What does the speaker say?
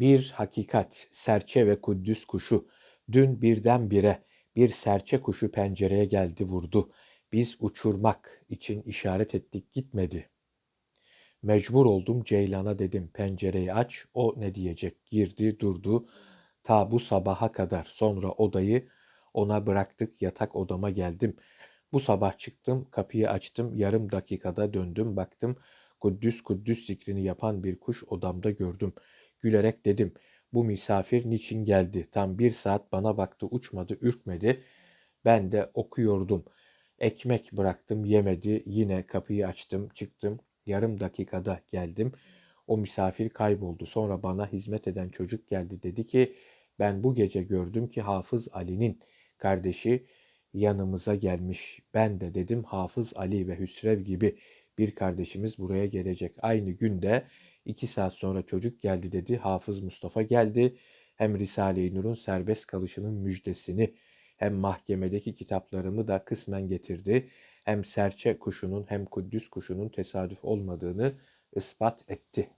Bir hakikat, serçe ve kuddüs kuşu. Dün birdenbire bir serçe kuşu pencereye geldi vurdu. Biz uçurmak için işaret ettik gitmedi. Mecbur oldum Ceylan'a dedim pencereyi aç o ne diyecek girdi durdu ta bu sabaha kadar sonra odayı ona bıraktık yatak odama geldim. Bu sabah çıktım kapıyı açtım yarım dakikada döndüm baktım Kuddüs Kuddüs zikrini yapan bir kuş odamda gördüm. Gülerek dedim bu misafir niçin geldi? Tam bir saat bana baktı uçmadı ürkmedi. Ben de okuyordum. Ekmek bıraktım yemedi yine kapıyı açtım çıktım yarım dakikada geldim. O misafir kayboldu. Sonra bana hizmet eden çocuk geldi dedi ki ben bu gece gördüm ki Hafız Ali'nin kardeşi yanımıza gelmiş. Ben de dedim Hafız Ali ve Hüsrev gibi bir kardeşimiz buraya gelecek. Aynı günde iki saat sonra çocuk geldi dedi. Hafız Mustafa geldi. Hem Risale-i Nur'un serbest kalışının müjdesini hem mahkemedeki kitaplarımı da kısmen getirdi. Hem serçe kuşunun hem Kuddüs kuşunun tesadüf olmadığını ispat etti.